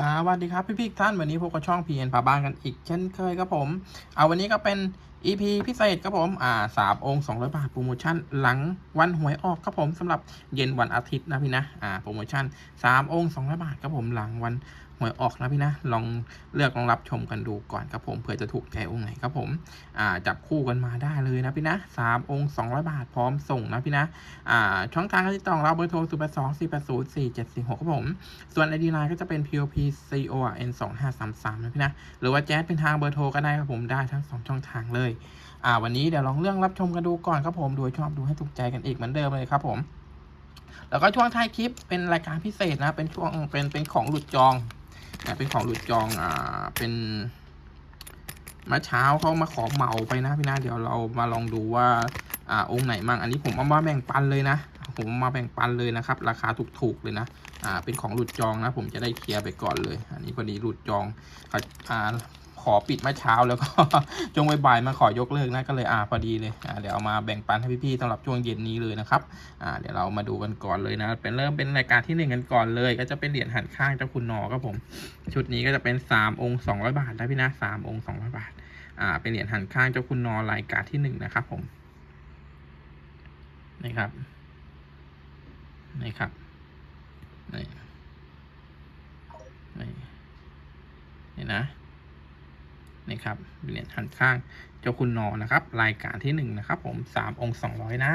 สวัสดีครับพี่พี่ท่านวันนี้พวกกับช่องพีเอ็นพาบ้านกันอีกเช่นเคยครับผม เอาวันนี้ก็เป็น EP พิเศษครับผม อ่าสามองค์สองร้อยบาทโปรโมชั่นหลังวันหวยออกครับผมสำหรับเย็นวันอาทิตย์นะพี่นะ อ่าโปรโมชั่นสามองค์สองร้อยบาทครับผมหลังวัน หวยออกนะพี่นะ ลองเลือกลองรับชมกันดูก่อนครับผมเผื่อจะถูกใจองค์ไหนครับผมจับคู่กันมาได้เลยนะพี่นะสามองค์สองร้อยบาทพร้อมส่งนะพี่นะช่องทางการติดต่อเราเบอร์โทร0 8 2 4 8 0 4 7 4 6ครับผม ส่วน ID Line ก็จะเป็น POP CON 2 5 3 3นะพี่นะ หรือว่าแจ๊สเป็นทางเบอร์โทรก็ได้ครับผมได้ทั้ง2ช่องทางเลยวันนี้เดี๋ยวลองเรื่องรับชมกันดูก่อนครับผมดูชอบดูให้ถูกใจกันอีกเหมือนเดิมเลยครับผมแล้วก็ช่วงท้ายคลิปเป็นรายการพิเศษนะ เป็นช่วงเป็นเป็นของหลุดจอง เป็นของหลุดจองอ่าเป็นมาเช้าเขามาขอเหมาไปนะพี่นะเดี๋ยวเรามาลองดูว่าอ่าองค์ไหนมั่งอันนี้ผมเอามาแบ่งปันเลยนะ ผมมาแบ่งปันเลยนะครับ ราคาถูกๆเลยนะอ่าเป็นของหลุดจองนะ ผมจะได้เคลียร์ไปก่อนเลย อันนี้พอดีหลุดจองเขาอ่า อปิดเมื่อเช้าแล้วก็จงบ่ายมาขอยกเลิกนะก็เลยอ่าพอดีเลยอ่าเดี๋ยวเอามาแบ่งปันให้พี่ๆสำหรับช่วงเย็นนี้เลยนะครับอ่าเดี๋ยวเรามาดูกันก่อนเลยนะ เป็นเริ่มเป็นรายการที่หนึ่งกันก่อนเลย ก็จะเป็นเหรียญหันข้างเจ้าคุณนอครับผม ชุดนี้ก็จะเป็นสามองค์สองร้อยบาทนะพี่นะสามองค์สองร้อยบาทอ่าเป็นเหรียญหันข้างเจ้าคุณนอรายการที่หนึ่งนะครับผมนี่ครับนี่ครับ นี่ นี่ นี่นะ ครับเหรียญหันข้างเจ้าคุณนอนะครับ รายการที่หนึ่งนะครับ ผมสามองค์สองร้อยนะ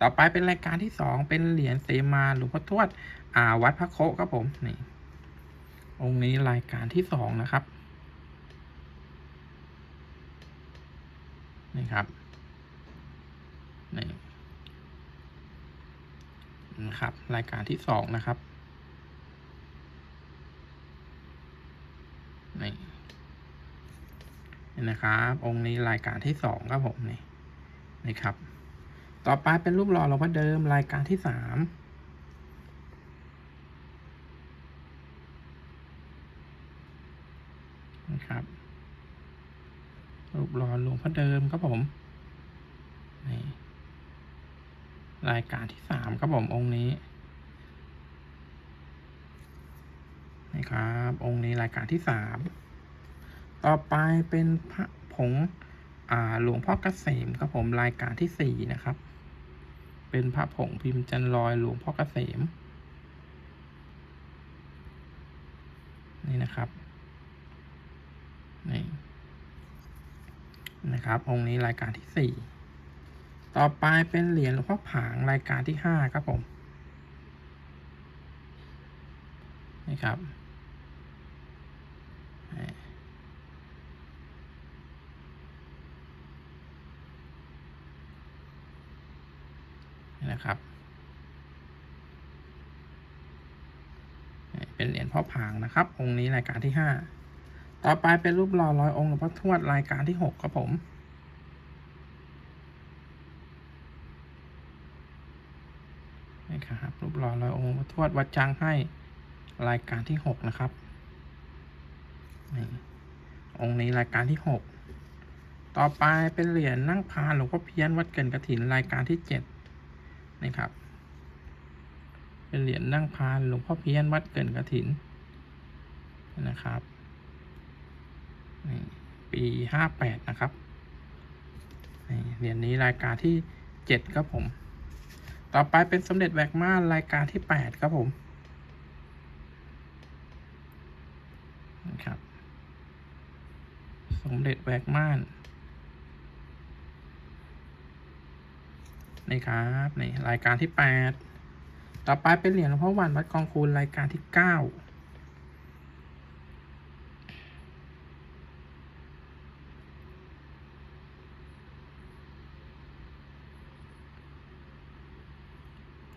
ต่อไปเป็นรายการที่สองเป็นเหรียญเซมาหลวงพ่อทวดอ่าวัดพระโคครับผมนี่องค์นี้รายการที่สองนะครับนี่ครับนี่นะครับ รายการที่สองนะครับ นี่ นะครับ องค์นี้รายการที่สองครับผมนี่นี่ครับ ต่อไปเป็นรูปหล่อหลวงพ่อเดิมรายการที่สามนะครับรูปหล่อหลวงพ่อเดิมครับผมนี่รายการที่สามครับผมองค์นี้นี่ครับ องค์นี้รายการที่สาม ต่อไปเป็นพระผงอาหลวงพ่อเกษมครับผมรายการที่สี่นะครับ เป็นพระผงพิมพ์จันลอยหลวงพ่อเกษม นี่นะครับนี่นะครับ องค์นี้รายการที่สี่ต่อไปเป็นเหรียญหลวงพ่อผางรายการที่ห้าครับผมนี่ครับนี่ นะครับ เป็นเหรียญพ่อผางนะครับ องค์นี้รายการที่ห้าต่อไปเป็นรูปหล่อร้อยองค์หลวงพ่อทวดรายการที่หกครับผมนี่ครับรูปหล่อลอยองค์หลวงพระทวดวัดจังให้รายการที่หกนะครับนี่องค์นี้รายการที่หกต่อไปเป็นเหรียญนั่งพานหลวงพ่อเพี้ยนวัดเกินกระถินรายการที่เจ็ด นี่ครับ เป็นเหรียญนั่งพานหลวงพ่อเพี้ยนวัดเกินกระถินนะครับปีห้าแปดนะครับเหรียญนี้รายการที่เจ็ดครับผม ต่อไปเป็นสมเด็จแวกมารายการที่แปดครับผมนะครับสมเด็จแวกม่าน นะครับนี่รายการที่ 8 ต่อไปเป็นเหรียญหลวงพ่อวันวัดกองคูณรายการที่ 9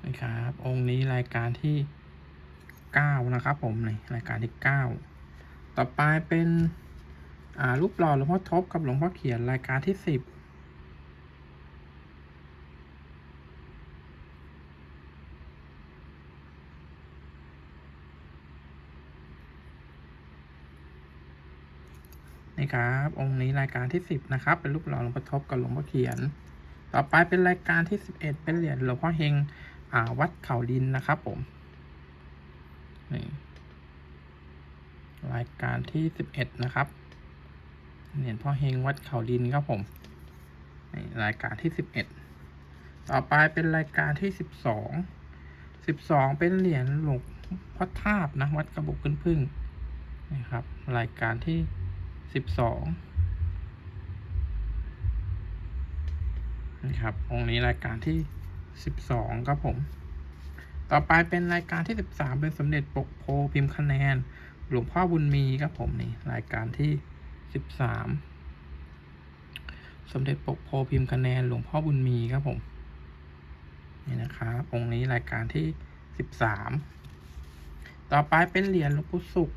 นะครับองค์นี้รายการที่ 9 นะครับผมในรายการที่ 9 ต่อไปเป็นรูปหล่อหลวงพ่อทบกับหลวงพ่อเขียนรายการที่ 10 นี่ครับองค์นี้รายการที่สิบนะครับ เป็นรูปหล่อหลวงพ่อทบกับหลวงพ่อเขียน ต่อไปเป็นรายการที่สิบเอ็ดเป็นเหรียญหลวงพ่อเฮงอ่าวัดเขาดินนะครับผมนี่รายการที่สิบเอ็ดนะครับเหรียญพ่อเฮงวัดเขาดินครับผมนี่รายการที่สิบเอ็ดต่อไปเป็นรายการที่สิบสองสิบสองเป็นเหรียญหลวงพ่อทาบนะวัดกระบอกขึ้นพึ่งนะครับ รายการที่ สิบสองนะครับองค์นี้รายการที่สิบสองครับผม ต่อไปเป็นรายการที่สิบสามเป็นสมเด็จปกโพพิมพ์คะแนน หลวงพ่อบุญมีครับผมนี่รายการที่สิบสามสมเด็จปกโพพิมพ์คะแนนหลวงพ่อบุญมีครับผมนี่นะครับองค์นี้รายการที่สิบสามต่อไปเป็นเหรียญหลวงปู่สุข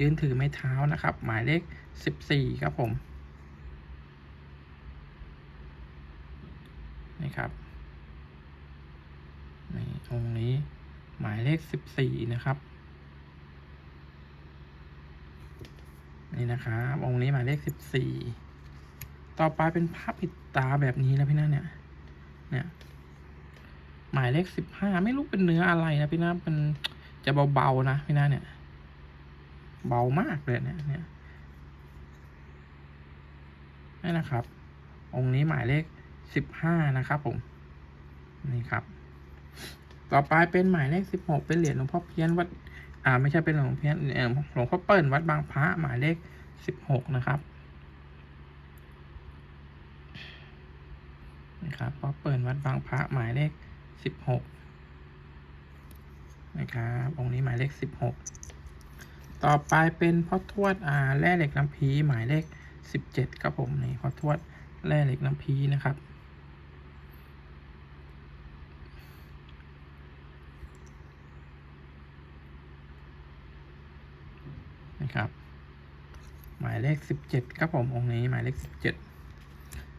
ยืนถือไม้เท้านะครับ หมายเลขสิบสี่ครับผมนี่ครับนี่องค์นี้หมายเลขสิบสี่นะครับ นี่นะครับองค์นี้หมายเลขสิบสี่ต่อไปเป็นภาพปิดตาแบบนี้นะพี่นะเนี่ยเนี่ยหมายเลขสิบห้าไม่รู้เป็นเนื้ออะไรนะพี่นะเป็นจะเบาๆนะพี่นะเนี่ย เบามากเลยเนี่ยเนี่ยนี่นะครับ องค์นี้หมายเลขสิบห้านะครับผม นี่ครับ ต่อไปเป็นหมายเลขสิบหกเป็นเหรียญหลวงพ่อเพี้ยนวัด อ่า ไม่ใช่เป็นหลวงเพี้ยนเอ่อหลวงพ่อเปิ้ลวัดบางพระหมายเลขสิบหกนะครับนะครับพ่อเปิ้ลวัดบางพระหมายเลขสิบหกนะครับองค์นี้หมายเลขสิบหก ต่อไปเป็นพ่อทวดอ่าแร่เหล็กน้ำพีหมายเลขสิบเจ็ดครับผมนี่พ่อทวดแร่เหล็กน้ำพีนะครับ นะครับ หมายเลขสิบเจ็ดครับผมองค์นี้หมายเลขสิบเจ็ด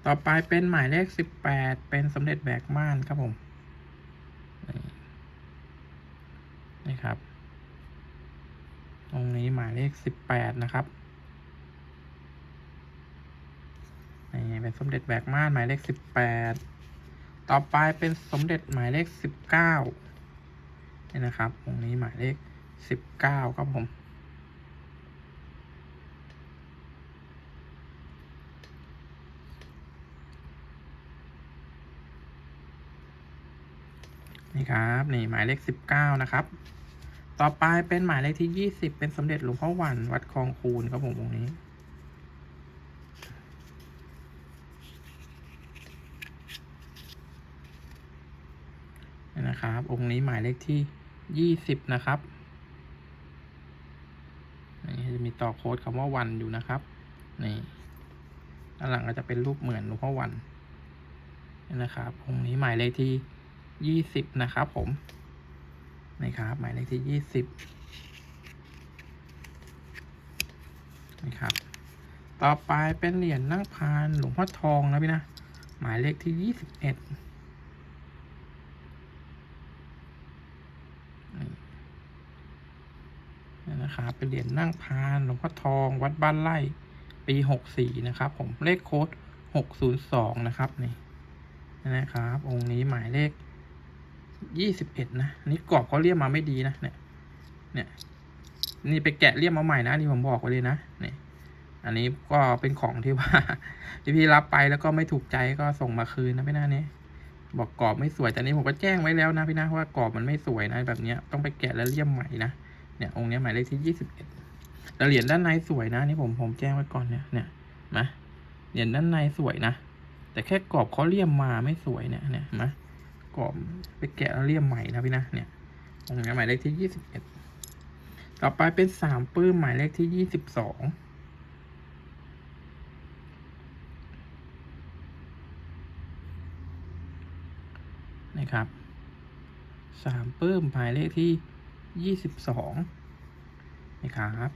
ต่อไปเป็นหมายเลขสิบแปดเป็นสมเด็จแบกม่านครับผมนี่นี่ครับ องนี้หมายเลขสิบแปดนะครับนี่เป็นสมเด็จแบกม่านหมายเลขสิบแปดต่อไปเป็นสมเด็จหมายเลขสิบเก้านี่นะครับองนี้หมายเลขสิบเก้าครับผมนี่ครับ นี่หมายเลขสิบเก้านะครับ ต่อไปเป็นหมายเลขที่ยี่สิบเป็นสมเด็จหลวงพ่อหวันวัดคลองคูนครับผมตรงนี้นี่นะครับ องค์นี้หมายเลขที่ยี่สิบนะครับนี่จะมีต่อโค้ดคำว่าวันอยู่นะครับ นี่ด้านหลังก็จะเป็นรูปเหมือนหลวงพ่อวันนี่นะครับองค์นี้หมายเลขที่ยี่สิบนะครับผม นี่ครับ หมายเลขที่ยี่สิบนี่ครับ ต่อไปเป็นเหรียญนั่งพานหลวงพ่อทองนะพี่นะ หมายเลขที่ยี่สิบเอ็ดนี่นะครับเป็นเหรียญนั่งพานหลวงพ่อทองวัดบ้านไร่ปีหกสี่นะครับ ผมเลขโค้ดหกศูนย์สองนะครับนี่นะครับ องค์นี้หมายเลข ยี่สิบเอ็ดนะอันนี่กรอบเขาเรียกมาไม่ดีนะเนี่ย เนี่ย นี่ไปแกะเรียกมาใหม่นะที่ผมบอกไว้เลยนะเนี่ย อันนี้ก็เป็นของที่ว่าที่พี่รับไปแล้วก็ไม่ถูกใจก็ส่งมาคืนนะพี่หน้านี้บอกกรอบไม่สวยแต่นี้ผมก็แจ้งไว้แล้วนะพี่นะว่ากรอบมันไม่สวยนะแบบเนี้ยต้องไปแกะแล้วเลี่ยมใหม่นะเนี่ยองค์นี้หมายเลขที่ยี่สิบเอ็ดแต่เหรียญด้านในสวยนะนี่ผมผมแจ้งไว้ก่อนเนี่ยเนี่ยนะเหรียญด้านในสวยนะแต่แค่กรอบเขาเลี่ยมมาไม่สวยเนี่ยเนี่ยนะ กรอบไปแกะแล้วเลี่ยมใหม่นะพี่นะเนี่ยองนี้หมายเลขที่ยี่สิบเอ็ดต่อไปเป็นสามปื้มหมายเลขที่ยี่สิบสองนะครับสามปื้มหมายเลขที่ยี่สิบสองนะครับ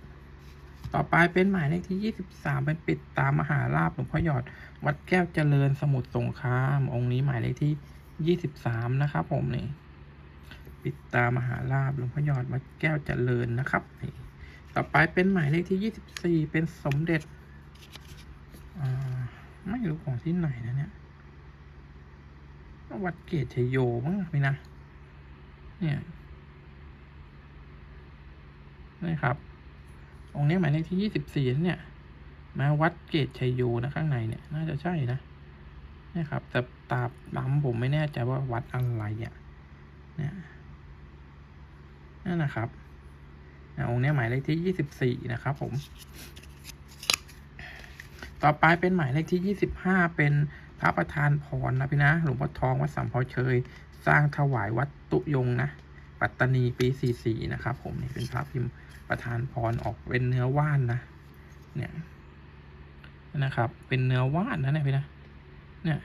ต่อไปเป็นหมายเลขที่ยี่สิบสามเป็นปิดตามมหาลาภหลวงพ่อหยอด วัดแก้วเจริญสมุทรสงคราม องค์นี้หมายเลขที่ ยี่สิบสามนะครับผมนี่ ปิดตามหาลาบหลวงพ่อยอดวัดแก้วเจริญนะครับนี่ต่อไปเป็นหมายเลขที่ยี่สิบสี่เป็นสมเด็จไม่รู้ของที่ไหนนะเนี่ย วัดเกตชยโยมั้งพี่นะ เนี่ยนี่ครับ องค์นี้หมายเลขที่ยี่สิบสี่เนี่ย มาวัดเกตชยโยนะข้างในเนี่ย น่าจะใช่นะ นี่ครับ แต่ตาปั๊มผมไม่แน่ใจว่าวัดอะไรอะ่ะเนี่ยนั่นนะครับนะองค์นี้หมายเลขที่ยี่สิบสี่นะครับผม ต่อไปเป็นหมายเลขที่ยี่สิบห้าเป็นพระประธานพรนะพี่นะ หลวงพ่อทองวัดสัมพอเชย สร้างถวายวัดตุยงนะ ปัตตานีปีสี่สี่นะครับผมนี่เป็นพระพิมพ์ประธานพรออกเป็นเนื้อว่านนะ เนี่ยนะครับ เป็นเนื้อว่านนะเนี่ยพี่นะ เนี่ย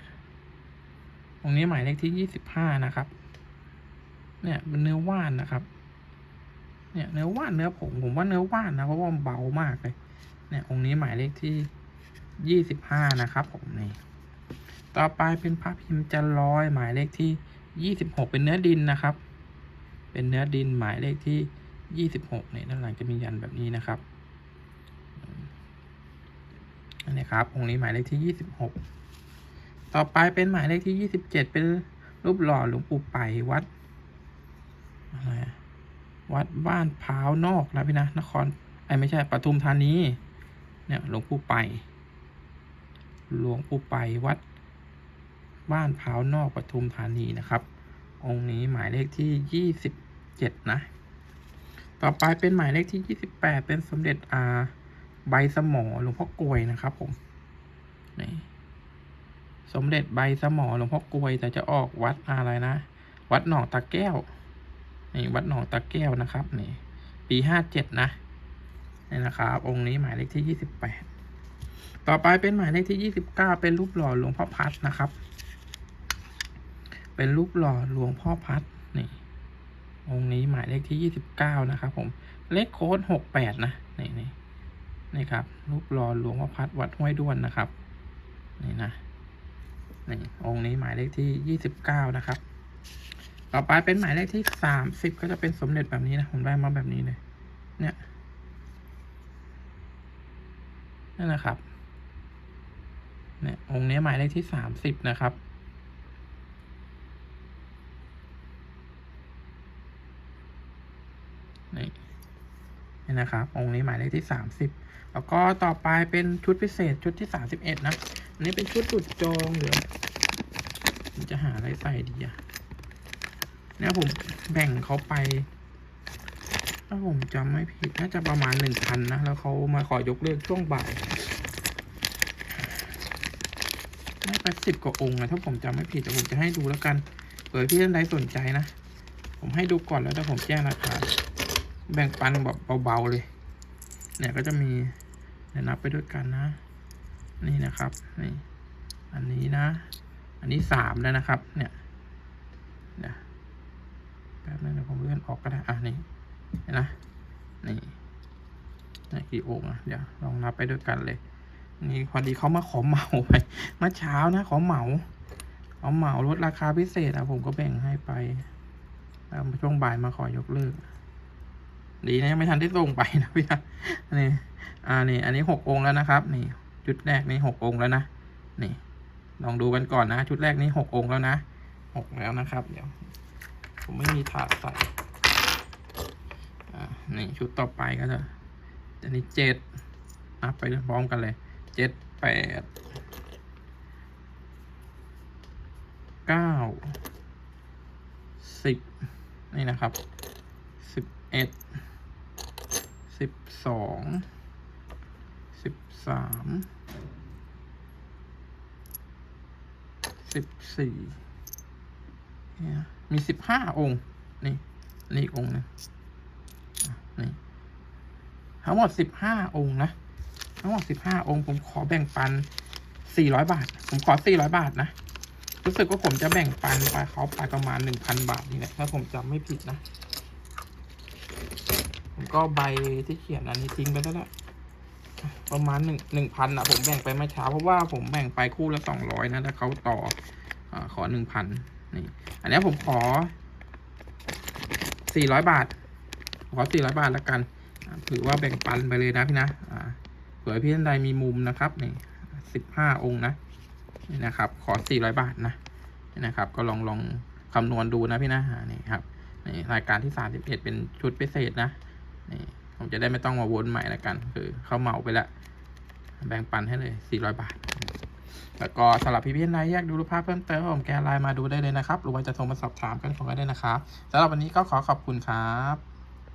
ตรงนี้หมายเลขที่ยี่สิบห้านะครับ เนี่ยเป็นเนื้อว่านนะครับ เนี่ยเนื้อว่านเนื้อผงผมว่าเนื้อว่านนะเพราะว่าเบามากเลย เนี่ยองค์นี้หมายเลขที่ยี่สิบห้านะครับ ผมนี่ ต่อไปเป็นพระพิมพ์จันลอยหมายเลขที่ยี่สิบหกเป็นเนื้อดินนะครับ เป็นเนื้อดินหมายเลขที่ยี่สิบหกเนี่ยด้านหลังจะมียันแบบนี้นะครับนนี้ครับองค์นี้หมายเลขที่ยี่สิบหก ต่อไปเป็นหมายเลขที่ยี่สิบเจ็ดเป็นรูปหล่อหลวงปู่ไปวัดอะไรวัดบ้านพาวนอกนะพี่นะนครไอ้ไม่ใช่ปทุมธานีเนี่ยหลวงปู่ไป หลวงปู่ไปวัด บ้านพาวนอกปทุมธานีนะครับ องค์นี้หมายเลขที่ยี่สิบเจ็ดนะ ต่อไปเป็นหมายเลขที่ยี่สิบแปดเป็นสมเด็จอาใบสมอหลวงพ่อกลวยนะครับผมนี่ สมเด็จใบสมอหลวงพ่อกลวยแต่จะออกวัดอะไรนะ วัดหนองตะแก้วนี่วัดหนองตะแก้วนะครับนี่ปีห้าเจ็ดนะนี่นะครับ องค์นี้หมายเลขที่ยี่สิบแปดต่อไปเป็นหมายเลขที่ยี่สิบเก้าเป็นรูปหล่อหลวงพ่อพัดนะครับ เป็นรูปหล่อหลวงพ่อพัดนี่องค์นี้หมายเลขที่ยี่สิบเก้านะครับ ผมเลขโค้ดหกแปดนะนี่นี่นี่ครับรูปหล่อหลวงพ่อพัดวัดห้วยด้วนนะครับ นี่นะ นี่องค์นี้หมายเลขที่ยี่สิบเก้านะครับ ต่อไปเป็นหมายเลขที่สามสิบก็จะเป็นสมเด็จแบบนี้นะผมได้มาแบบนี้เลย เนี่ยนั่นนะครับ เนี่ยองค์นี้หมายเลขที่สามสิบนะครับนี่นี่นะครับ องค์นี้หมายเลขที่สามสิบแล้วก็ต่อไปเป็นชุดพิเศษชุดที่สามสิบเอ็ดนะ อันนี้เป็นชุดจุดจองเดี๋ยวผมจะหาอะไรใส่ดีอะเนี่ยผมแบ่งเขาไป ถ้าผมจำไม่ผิดน่าจะประมาณหนึ่งพันนะ แล้วเขามาขอยกเลิกช่วงบ่ายน่าจะสิบกว่าองค์นะถ้าผมจำไม่ผิดแต่ผมจะให้ดูแล้วกันเผื่อพี่ท่านใดสนใจนะ ผมให้ดูก่อนแล้วถ้าผมแจ้งราคาแบ่งปันแบบเบาๆเลย เนี่ยก็จะมีเดี๋ยวนับไปด้วยกันนะ นี่นะครับนี่อันนี้นะ อันนี้สามแล้วนะครับ เนี่ยเดี๋ยวแป๊บนึงเดียวผมเลื่อนออกก็ได้อะนี่นะนี่นี่กี่องค์อะเดี๋ยวลองนับไปด้วยกันเลย นี่พอดีเขามาขอเหมาไปเมื่อเช้านะขอเหมาขอเหมาลดราคาพิเศษอะผมก็แบ่งให้ไปแล้วช่วงบ่ายมาขอยกเลิกดีนะยังไม่ทันได้ส่งไปนะพี่นะนี่อ่านี่ อันนี้หกองแล้วนะครับ นี่ ชุดแรกนี่หกองค์แล้วนะ นี่ ลองดูกันก่อนนะ ชุดแรกนี่หกองค์แล้วนะหกแล้วนะครับ เดี๋ยว ผมไม่มีถาดใส่นี่ชุดต่อไปก็จะอันนี้เจ็ดนับไปพร้อมกันเลยเจ็ดแปดเก้าสิบนี่นะครับสิบเอ็ดสิบสองสิบสาม สิบสี่เนี่ยมีสิบห้าองค์ นี่ นี่องค์นึงอะนี่ทั้งหมดสิบห้าองค์นะ ทั้งหมดสิบห้าองค์ ผมขอแบ่งปันสี่ร้อยบาท ผมขอสี่ร้อยบาทนะ รู้สึกว่าผมจะแบ่งปันไปเขาไปประมาณหนึ่งพันบาทนี่แหละถ้าผมจำไม่ผิดนะ ผมก็ใบที่เขียนอันนี้ทิ้งไปแล้ว ประมาณหนึ่งหนึ่งพันอะผมแบ่งไปเมื่อเช้าเพราะว่าผมแบ่งไปคู่ละสองร้อยนะถ้าเขาต่ออขอหนึ่งพันนี่ อันนี้ผมขอสี่ร้อยบาท ขอสี่ร้อยบาทแล้วกันถือว่าแบ่งปันไปเลยนะพี่นะอ่าเผื่อพี่ท่านใดมีมุมนะครับนี่สิบห้าองค์นะนี่นะครับ ขอสี่ร้อยบาทนะนี่นะครับ ก็ลองลองคำนวณดูนะพี่นะนี่ครับนี่รายการที่สามสิบเอ็ดเป็นชุดพิเศษนะนี่ ผมจะได้ไม่ต้องมาวนใหม่ละกัน คือเขาเหมาไปแล้ว แบ่งปันให้เลย 400 บาท แล้วก็สำหรับพี่พี่อนายอยากดูรูปภาพเพิ่มเติมผมแกไลน์มาดูได้เลยนะครับหรือว่าจะโทรมาสอบถามกันผมก็ได้นะครับสำหรับวันนี้ก็ขอขอบคุณครับ